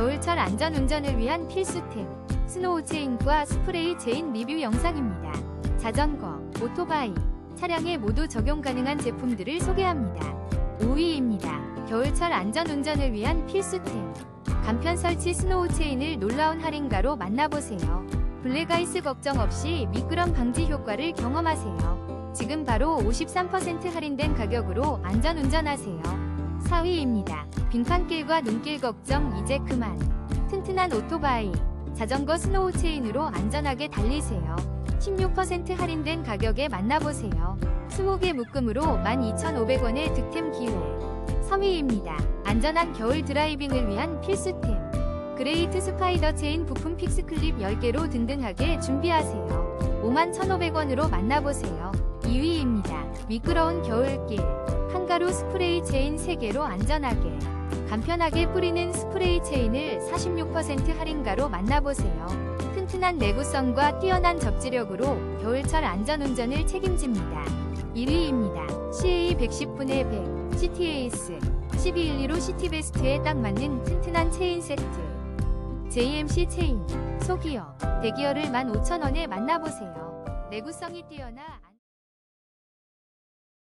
겨울철 안전운전을 위한 필수템 스노우 체인과 스프레이 체인 리뷰 영상입니다. 자전거, 오토바이, 차량에 모두 적용 가능한 제품들을 소개합니다. 5위입니다. 겨울철 안전운전을 위한 필수템 간편 설치 스노우 체인을 놀라운 할인가로 만나보세요. 블랙아이스 걱정 없이 미끄럼 방지 효과를 경험하세요. 지금 바로 53% 할인된 가격으로 안전운전하세요. 4위입니다. 빙판길과 눈길 걱정 이제 그만. 튼튼한 오토바이, 자전거 스노우 체인으로 안전하게 달리세요. 16% 할인된 가격에 만나보세요. 20개 묶음으로 12,500원의 득템 기회. 3위입니다. 안전한 겨울 드라이빙을 위한 필수템. 그레이트 스파이더 체인 부품 픽스 클립 10개로 든든하게 준비하세요. 51,500원으로 만나보세요. 2위입니다. 미끄러운 겨울길. 한가루 스프레이 체인 3개로 안전하게. 간편하게 뿌리는 스프레이 체인을 46% 할인가로 만나보세요. 튼튼한 내구성과 뛰어난 접지력으로 겨울철 안전운전을 책임집니다. 1위입니다. CA 110분의 100, CTAS, 1212로 시티베스트에 딱 맞는 튼튼한 체인 세트. JMC 체인, 소기어, 대기어를 15,000원에 만나보세요. 내구성이 뛰어나